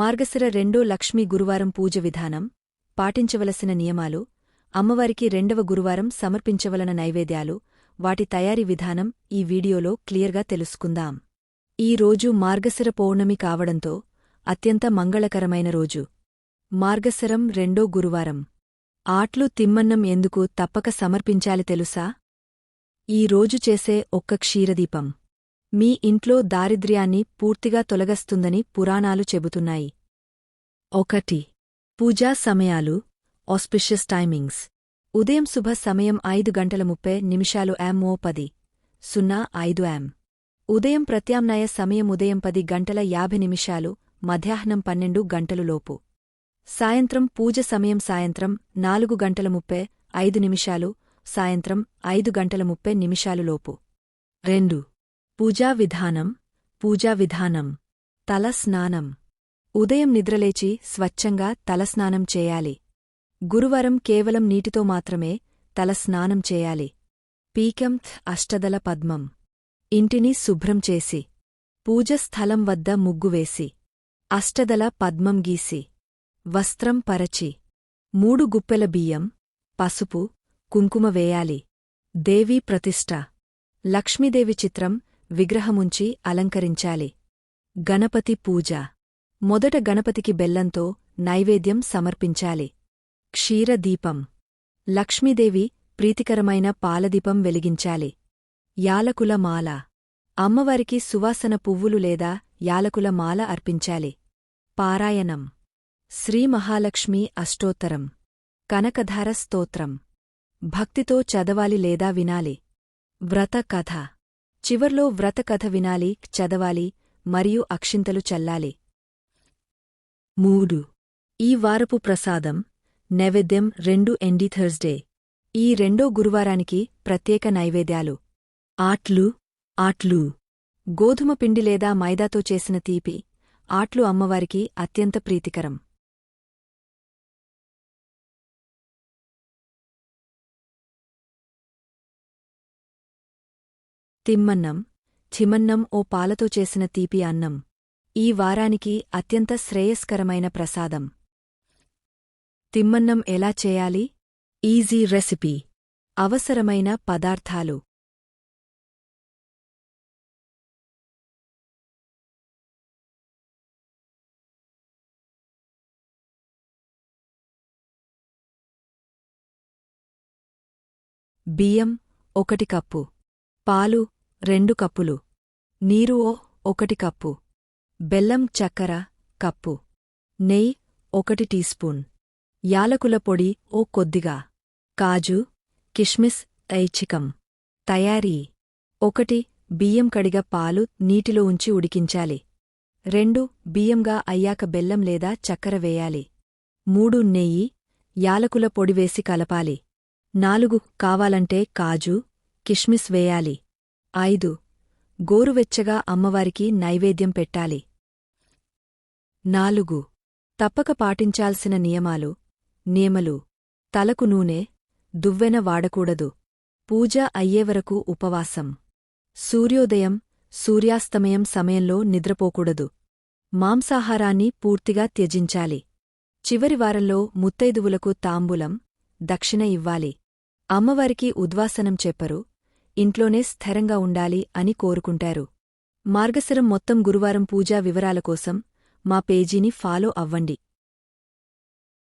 మార్గశిర రెండో లక్ష్మీ గురువారం పూజ విధానం పాటించవలసిన నియమాలు అమ్మవారికి రెండవ గురువారం సమర్పించవలన నైవేద్యాలు వాటి తయారీ విధానం ఈ వీడియోలో క్లియర్గా తెలుసుకుందాం. ఈ రోజు మార్గశిర పౌర్ణమి కావడంతో అత్యంత మంగళకరమైన రోజు. మార్గశరం రెండో గురువారం. ఆట్లు తిమ్మన్నం ఎందుకు తప్పక సమర్పించాలి తెలుసా? ఈ రోజు చేసే ఒక్క క్షీరదీపం. మీ ఇంట్లో దారిద్ర్యాన్ని పూర్తిగా తొలగస్తుందని పురాణాలు చెబుతున్నాయి. ఒకటి. పూజా సమయాలు ఆస్పిషియస్ టైమింగ్స్ ఉదయం శుభ సమయం ఐదు గంటల ముప్పై నిమిషాలు యామ్ ఓ పది సున్నా ఐదు యామ్ ఉదయం ప్రత్యామ్నాయ సమయం ఉదయం పది గంటల యాభై నిమిషాలు మధ్యాహ్నం పన్నెండు గంటలు లోపు. సాయంత్రం పూజ సమయం సాయంత్రం నాలుగు గంటల ముప్పై ఐదు నిమిషాలు సాయంత్రం ఐదు గంటల ముప్పై నిమిషాలు లోపు. రెండు. పూజా విధానం పూజా విధానం తల స్నానం ఉదయం నిద్రలేచి స్వచ్ఛంగా తలస్నానం చేయాలి. గురువారం కేవలం నీటితో మాత్రమే తలస్నానం చేయాలి. పీకంత్ అష్టదల పద్మం. ఇంటిని శుభ్రం చేసి. పూజస్థలం వద్ద ముగ్గువేసి అష్టదల పద్మం గీసి. వస్త్రం పరచి. మూడు గుప్పెల బియ్యం పసుపు కుంకుమ వేయాలి. దేవీ ప్రతిష్ఠ. లక్ష్మీదేవి చిత్రం విగ్రహముంచి అలంకరించాలి. గణపతి పూజ. మొదట గణపతికి బెల్లంతో నైవేద్యం సమర్పించాలి. క్షీరదీపం. లక్ష్మీదేవి ప్రీతికరమైన పాలదీపం వెలిగించాలి. యాలకుల మాల. అమ్మవారికి సువాసన పువ్వులు లేదా యాలకుల మాల అర్పించాలి. పారాయణం. శ్రీమహాలక్ష్మి అష్టోత్తరం. కనకధార స్తోత్రం. భక్తితో చదవాలి లేదా వినాలి. వ్రత కథ. చివర్లో వ్రతకథ వినాలి చదవాలి మరియు అక్షింతలు చల్లాలి. మూడు. ఈ వారపు ప్రసాదం నైవేద్యం రెండు ఎండి థర్స్డే. ఈ రెండో గురువారానికి ప్రత్యేక నైవేద్యాలు. ఆట్లు ఆట్లు. గోధుమ పిండి లేదా మైదాతో చేసిన తీపి. ఆట్లు అమ్మవారికి అత్యంత ప్రీతికరం. తిమ్మన్నం చిమన్నం ఓ పాలతో చేసిన తీపి అన్నం. ఈ వారానికి అత్యంత శ్రేయస్కరమైన ప్రసాదం. తిమ్మన్నం ఎలా చేయాలి? Easy recipe. అవసరమైన పదార్థాలు. బియ్యం ఒకటి కప్పు. పాలు రెండు కప్పులు. నీరు ఓ ఒకటి కప్పు. బెల్లం చక్కెర కప్పు. నెయ్యి ఒకటి టీస్పూన్ యాలకుల పొడి ఓ కొద్దిగా. కాజు కిష్మిస్ ఐచికం తయారీ. ఒకటి బియ్యం కడిగ పాలు నీటిలో ఉంచి ఉడికించాలి. రెండు బియ్యంగా అయ్యాక బెల్లం లేదా చక్కెర వేయాలి. మూడు నెయ్యి యాలకుల పొడి వేసి కలపాలి. నాలుగు కావాలంటే కాజు కిష్మిస్ వేయాలి. ఐదు. గోరువెచ్చగా అమ్మవారికి నైవేద్యం పెట్టాలి. నాలుగు. తప్పక పాటించాల్సిన నియమాలు. నియమలు. తలకు నూనె. దువ్వెన వాడకూడదు. పూజ అయ్యేవరకు ఉపవాసం. సూర్యోదయం. సూర్యాస్తమయం సమయంలో నిద్రపోకూడదు. మాంసాహారాన్ని పూర్తిగా త్యజించాలి. చివరి వారంలో ముత్తైదువులకు తాంబూలం దక్షిణ ఇవ్వాలి. అమ్మవారికి ఉద్వాసనం చెప్పరు. ఇంట్లోనే స్థిరంగా ఉండాలి అని కోరుకుంటారు. మార్గశిరం మొత్తం గురువారం పూజా వివరాల కోసం మా పేజీని ఫాలో అవ్వండి.